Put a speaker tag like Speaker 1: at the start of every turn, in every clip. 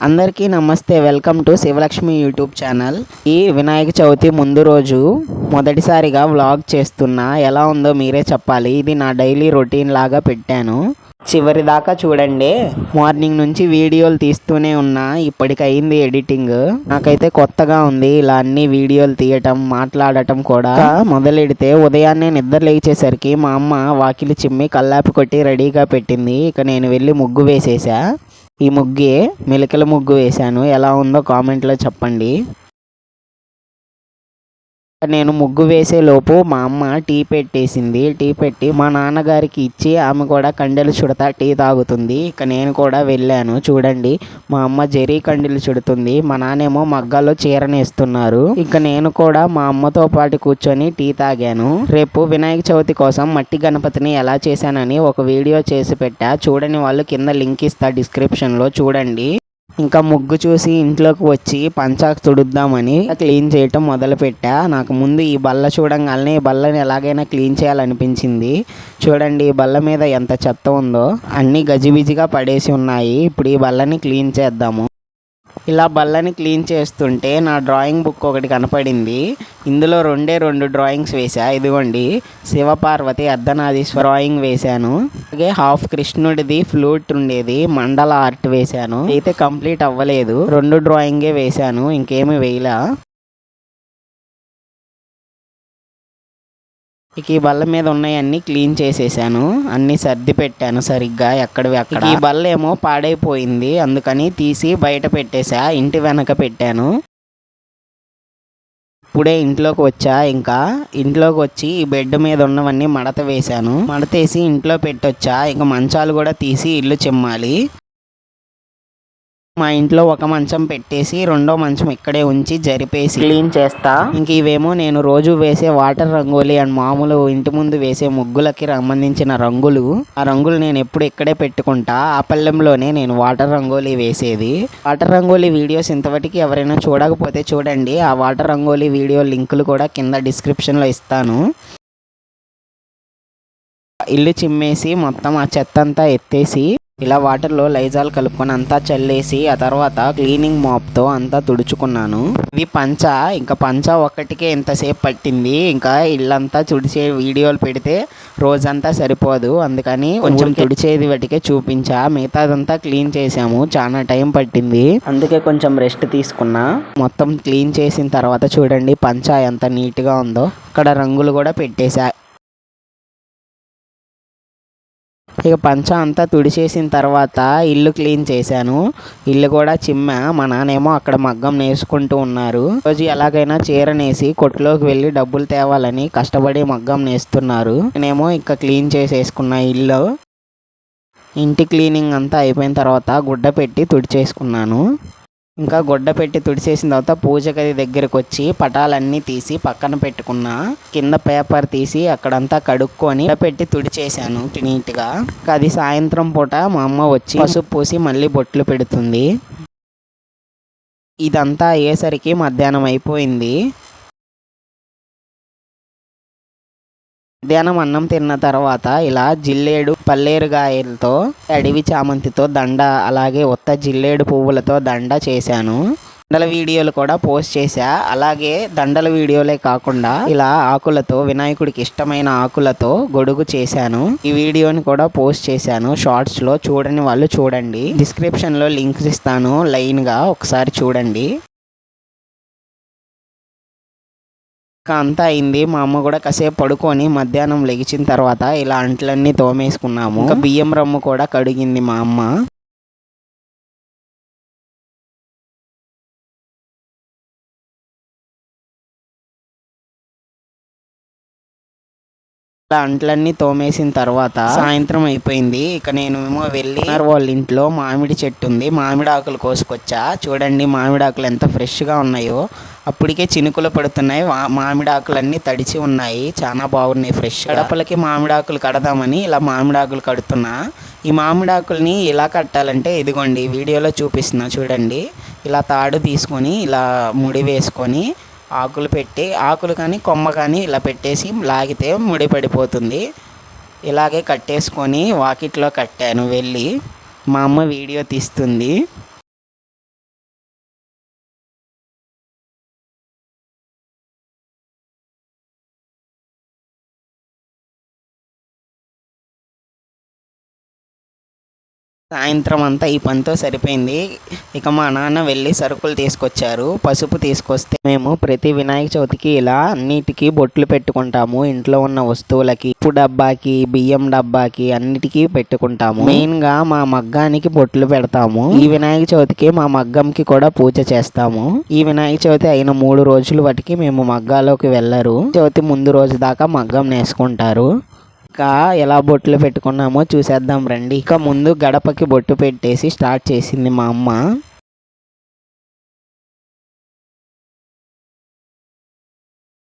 Speaker 1: అందరికీ నమస్తే. Welcome to Sivalakshmi YouTube channel. ఈ వినాయక చవితి ముందు రోజు మొదటిసారిగా వ్లాగ్ చేస్తున్నా. ఎలా ఉందో మీరే చెప్పాలి. ఇది నా డైలీ రొటీన్ లాగా పెట్టాను. చివరి దాకా చూడండి. మార్నింగ్ నుంచి వీడియోలు తీస్తూనే ఉన్నా. ఇప్పటికైంది ఎడిటింగ్. నాకైతే కొత్తగా ఉంది. ఇలా అన్ని వీడియోలు తీయటం మాట్లాడటం కూడా. మొదలెడితే ఉదయాన్నే నిద్ర లేచేసరికి మా అమ్మ వాకిలి చిమ్మి కల్లాపి కొట్టి రెడీగా పెట్టింది. ఇక నేను వెళ్ళి ముగ్గు వేసేసా. ఈ ముగ్గే మెలికల ముగ్గు వేశాను. ఎలా ఉందో కామెంట్లో చెప్పండి. నేను ముగ్గు వేసే లోపు మా అమ్మ టీ పెట్టేసింది. టీ పెట్టి మా నాన్నగారికి ఇచ్చి ఆమె కూడా కండెలు చుడతా టీ తాగుతుంది. ఇక నేను కూడా వెళ్ళాను. చూడండి మా అమ్మ జరీ కండెలు చుడుతుంది. మా నాన్నేమో మగ్గాలో చీరనేస్తున్నారు. ఇక నేను కూడా మా అమ్మతో పాటు కూర్చొని టీ తాగాను. రేపు వినాయక చవితి కోసం మట్టి గణపతిని ఎలా చేశానని ఒక వీడియో చేసి పెట్టా. చూడని వాళ్ళు కింద లింక్ ఇస్తా డిస్క్రిప్షన్లో. చూడండి. ఇంకా ముగ్గు చూసి ఇంట్లోకి వచ్చి పంచాకు తుడుద్దామని క్లీన్ చేయటం మొదలుపెట్టా. నాకు ముందు ఈ బల్ల చూడంగానే ఈ బల్లని ఎలాగైనా క్లీన్ చేయాలనిపించింది. చూడండి ఈ బల్ల మీద ఎంత చెత్త ఉందో. అన్నీ గజిబిజిగా పడేసి ఉన్నాయి. ఇప్పుడు ఈ బల్లని క్లీన్ చేద్దాము. ఇలా బల్లని క్లీన్ చేస్తుంటే నా డ్రాయింగ్ బుక్ ఒకటి కనపడింది. ఇందులో రెండే రెండు డ్రాయింగ్స్ వేసా ఇదిగోండి. శివపార్వతి అర్ధనాదీశ్వర డ్రాయింగ్ వేశాను. అలాగే హాఫ్ కృష్ణుడిది ఫ్లూట్ ఉండేది. మండల ఆర్ట్ వేశాను. అయితే కంప్లీట్ అవ్వలేదు. రెండు డ్రాయింగే వేశాను. ఇంకేమి వేయలా. ఇక ఈ బల్ల మీద ఉన్నాయన్నీ క్లీన్ చేసేసాను. అన్నీ సర్ది పెట్టాను సరిగ్గా ఎక్కడవి అక్కడ ఈ బల్ల ఏమో పాడైపోయింది. అందుకని తీసి బయట పెట్టేసా ఇంటి వెనక పెట్టాను. ఇప్పుడే ఇంట్లోకి వచ్చా ఇంకా? ఇంట్లోకి వచ్చి ఈ బెడ్ మీద ఉన్నవన్నీ మడత వేశాను. మడతేసి ఇంట్లో పెట్టొచ్చా? ఇంకా మంచాలు కూడా తీసి ఇల్లు చిమ్మాలి. మా ఇంట్లో ఒక మంచం పెట్టేసి రెండో మంచం ఇక్కడే ఉంచి జరిపేసి క్లీన్ చేస్తా. ఇంక ఇవేమో నేను రోజు వేసే వాటర్ రంగోలీ అండ్ మామూలు ఇంటి ముందు వేసే ముగ్గులకి సంబంధించిన రంగులు. ఆ రంగులు నేను ఎప్పుడు ఇక్కడే పెట్టుకుంటా. ఆ పల్లెంలోనే నేను వాటర్ రంగోలీ వేసేది. వాటర్ రంగోలీ వీడియోస్ ఇంతవరకు ఎవరైనా చూడకపోతే చూడండి. ఆ వాటర్ రంగోలీ వీడియో లింకులు కూడా కింద డిస్క్రిప్షన్లో ఇస్తాను. ఇల్లు చిమ్మేసి మొత్తం ఆ చెత్త అంతా ఎత్తేసి ఇలా వాటర్లో లైజాల్ కలుపుకొని అంతా చల్లేసి ఆ తర్వాత క్లీనింగ్ మాప్తో అంతా తుడుచుకున్నాను. ఇది పంచ? ఇంకా పంచ ఒక్కటికే ఎంతసేపు పట్టింది. ఇంకా ఇల్లంతా తుడిచే వీడియోలు పెడితే రోజంతా సరిపోదు. అందుకని కొంచెం తుడిచేది వాటికే చూపించా. మిగతాదంతా క్లీన్ చేసాము చాలా టైం పట్టింది. అందుకే కొంచెం రెస్ట్ తీసుకున్నా. మొత్తం క్లీన్ చేసిన తర్వాత చూడండి పంచ ఎంత నీట్గా ఉందో. అక్కడ రంగులు కూడా పెట్టేశా. ఇక పంచ అంతా తుడిచేసిన తర్వాత ఇల్లు క్లీన్ చేశాను. ఇల్లు కూడా చిమ్మ. మా నాన్నేమో అక్కడ మగ్గం నేసుకుంటూ ఉన్నారు. రోజు ఎలాగైనా చీర నేసి కొట్టులోకి వెళ్ళి డబ్బులు తేవాలని కష్టపడి మగ్గం నేస్తున్నారు. నేనేమో ఇంకా క్లీన్ చేసేసుకున్న ఇల్లు. ఇంటి క్లీనింగ్ అంతా అయిపోయిన తర్వాత గుడ్డ పెట్టి తుడిచేసుకున్నాను. ఇంకా గుడ్డ పెట్టి తుడిచేసిన తర్వాత పూజ గది దగ్గరకు వచ్చి పటాలన్నీ తీసి పక్కన పెట్టుకున్నా కింద పేపర్ తీసి అక్కడంతా కడుక్కొని పెట్టి తుడిచేసాను నీట్గా. అది సాయంత్రం పూట మా అమ్మ వచ్చి పసుపు పూసి మళ్ళీ బొట్లు పెడుతుంది. ఇదంతా అయ్యేసరికి మధ్యాహ్నం అయిపోయింది. మధ్యాహ్నం అన్నం తిన్న తర్వాత ఇలా జిల్లేడు పల్లేరుగాయలతో అడవి చామంతితో దండ అలాగే ఉత్త జిల్లేడు పువ్వులతో దండ చేశాను. దండల వీడియోలు కూడా పోస్ట్ చేశా. అలాగే దండల వీడియోలే కాకుండా ఇలా ఆకులతో వినాయకుడికి ఇష్టమైన ఆకులతో గొడుగు చేశాను. ఈ వీడియోని కూడా పోస్ట్ చేశాను. షార్ట్స్లో చూడని వాళ్ళు చూడండి. డిస్క్రిప్షన్లో లింక్స్ ఇస్తాను. లైన్గా ఒకసారి చూడండి. అంతా అయింది. మా అమ్మ కూడా కాసేపు పడుకొని మధ్యాహ్నం లెగిచిన తర్వాత ఇలా అంట్లన్నీ తోమేసుకున్నాము. ఇంకా బియ్యం రమ్ము కూడా కడిగింది మా అమ్మ. ఇలా అంట్లన్నీ తోమేసిన తర్వాత సాయంత్రం అయిపోయింది. ఇక నేను ఏమో వెళ్ళి వాళ్ళ ఇంట్లో. మామిడి చెట్టు ఉంది. మామిడి ఆకులు కోసుకొచ్చా. చూడండి మామిడి ఆకులు ఎంత ఫ్రెష్గా ఉన్నాయో. అప్పటికే చినుకులు పడుతున్నాయి. మామిడి ఆకులన్నీ తడిచి ఉన్నాయి. చాలా బాగున్నాయి ఫ్రెష్ గడపలకి మామిడి ఆకులు కడదామని ఇలా మామిడి ఆకులు కడుతున్నా. ఈ మామిడి ఆకుల్ని ఎలా కట్టాలంటే ఇదిగోండి వీడియోలో చూపిస్తున్నా చూడండి. ఇలా తాడు తీసుకొని ఇలా ముడి వేసుకొని ఆకులు పెట్టి ఆకులు కానీ కొమ్మ కానీ ఇలా పెట్టేసి లాగితే ముడి పడిపోతుంది. ఇలాగే కట్టేసుకొని వాకిట్లో కట్టాను వెళ్ళి. మా అమ్మ వీడియో తీస్తుంది. సాయంత్రం అంతా ఈ పనితో సరిపోయింది. ఇక మా నాన్న వెళ్ళి సరుకులు తీసుకొచ్చారు. పసుపు తీసుకొస్తే మేము ప్రతి వినాయక చవితికి ఇలా అన్నిటికీ బొట్లు పెట్టుకుంటాము. ఇంట్లో ఉన్న వస్తువులకి ఉప్పు డబ్బాకి బియ్యం డబ్బాకి అన్నిటికీ పెట్టుకుంటాము. మెయిన్గా మా మగ్గానికి బొట్లు పెడతాము. ఈ వినాయక చవితికి మా మగ్గంకి కూడా పూజ చేస్తాము. ఈ వినాయక చవితి అయిన మూడు రోజులు వాటికి మేము మగ్గాలోకి వెళ్ళరు. చవితి ముందు రోజు దాకా మగ్గం నేసుకుంటారు. ఎలా బొట్లు పెట్టుకున్నామో చూసేద్దాం రండి. ఇక ముందు గడపకి బొట్టు పెట్టేసి స్టార్ట్ చేసింది మా అమ్మ.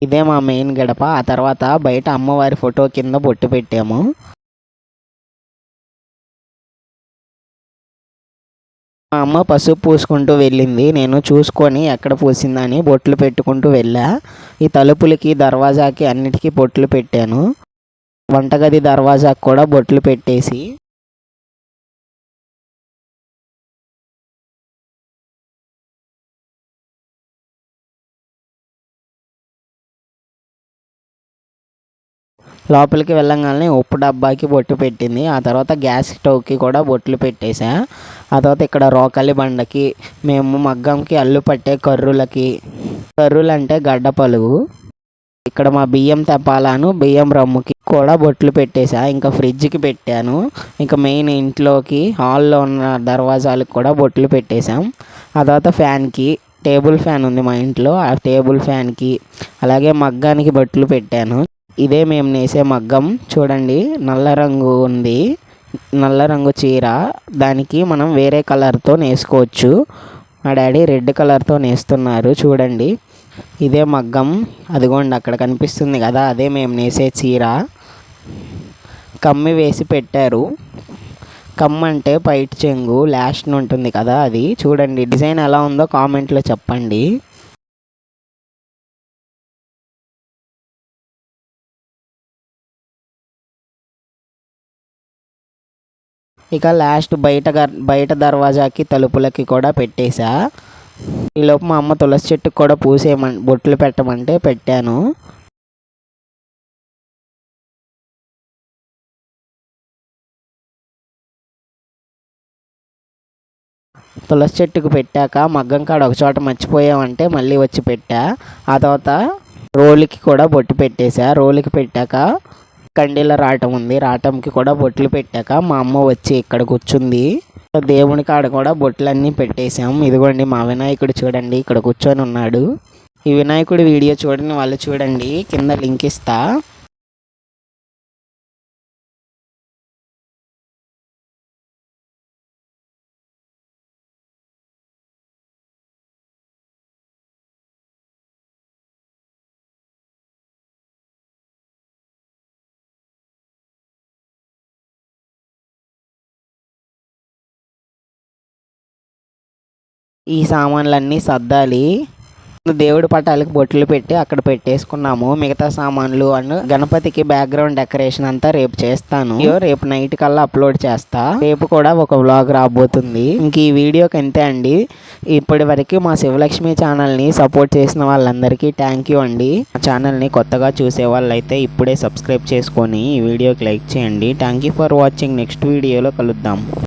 Speaker 1: ఇదే మా మెయిన్ గడప. ఆ తర్వాత బయట అమ్మవారి ఫోటో కింద బొట్టు పెట్టాము. మా అమ్మ పసుపు పూసుకుంటూ వెళ్ళింది. నేను చూసుకొని ఎక్కడ పూసిందని బొట్లు పెట్టుకుంటూ వెళ్ళా. ఈ తలుపులకి దర్వాజాకి అన్నిటికీ బొట్లు పెట్టాను. వంటగది దర్వాజాకు కూడా బొట్లు పెట్టేసి లోపలికి వెళ్ళంగానే ఉప్పు డబ్బాకి బొట్టు పెట్టింది. ఆ తర్వాత గ్యాస్ స్టవ్కి కూడా బొట్లు పెట్టేశా ఆ తర్వాత ఇక్కడ రోకలి బండకి మేము మగ్గంకి అల్లు పట్టే కర్రులకి కర్రులు అంటే గడ్డ పలుగు ఇక్కడ మా బియ్యం తెప్పాలను బియ్యం రమ్ముకి. కూడా బొట్లు పెట్టేసా ఇంకా ఫ్రిడ్జ్కి పెట్టాను. ఇంకా మెయిన్ ఇంట్లోకి హాల్లో ఉన్న దర్వాజాలకు కూడా బొట్లు పెట్టేశాం ఆ తర్వాత ఫ్యాన్కి టేబుల్ ఫ్యాన్ ఉంది మా ఇంట్లో ఆ టేబుల్ ఫ్యాన్కి అలాగే మగ్గానికి బొట్లు పెట్టాను. ఇదే మేము నేసే మగ్గం. చూడండి నల్ల రంగు ఉంది. నల్ల రంగు చీర. దానికి మనం వేరే కలర్తో నేసుకోవచ్చు. మా డాడీ రెడ్ కలర్తో నేస్తున్నారు చూడండి. ఇదే మగ్గం. అదిగోండి అక్కడ కనిపిస్తుంది కదా అదే మేము నేసే చీర. కమ్మి వేసి పెట్టారు. కమ్ అంటే పైట్ చెంగు లాస్ట్ ఉంటుంది కదా అది. చూడండి డిజైన్ ఎలా ఉందో కామెంట్లో చెప్పండి. ఇక లాస్ట్ బయట బయట దర్వాజాకి తలుపులకి కూడా పెట్టేశా. ఈలోపు మా అమ్మ తులసి చెట్టుకు కూడా పూసేయమని బొట్లు పెట్టమంటే పెట్టాను. తులసి చెట్టుకు పెట్టాక మగ్గం కాడ ఒక చోట మర్చిపోయామంటే మళ్ళీ వచ్చి పెట్టా. ఆ తర్వాత రోలుకి కూడా బొట్టు పెట్టేశా. రోలుకి పెట్టాక కండీల రాటం ఉంది. రాటంకి కూడా బొట్లు పెట్టాక మా అమ్మ వచ్చి ఇక్కడ కూర్చుంది. దేవుని కాడ కూడా బొట్లన్నీ పెట్టేశాం ఇదిగోండి మా వినాయకుడు చూడండి ఇక్కడ కూర్చొని ఉన్నాడు. ఈ వినాయకుడి వీడియో చూడని వాళ్ళు చూడండి కింద లింక్ ఇస్తా. ఈ సామాన్లన్నీ సర్దాలి. దేవుడి పటాలకు బొట్లు పెట్టి అక్కడ పెట్టేసుకున్నాము. మిగతా సామాన్లు అండ్ గణపతికి బ్యాక్గ్రౌండ్ డెకరేషన్ అంతా రేపు చేస్తాను. రేపు నైట్ కల్లా అప్లోడ్ చేస్తా. రేపు కూడా ఒక వ్లాగ్ రాబోతుంది. ఇంక ఈ వీడియోకి అంతే అండి. ఇప్పటి వరకు మా శివలక్ష్మి ఛానల్ని సపోర్ట్ చేసిన వాళ్ళందరికీ థ్యాంక్ యూ అండి. మా ఛానల్ని కొత్తగా చూసే వాళ్ళైతే ఇప్పుడే సబ్స్క్రైబ్ చేసుకొని ఈ వీడియోకి లైక్ చేయండి. Thank you for watching next వీడియోలో కలుద్దాం.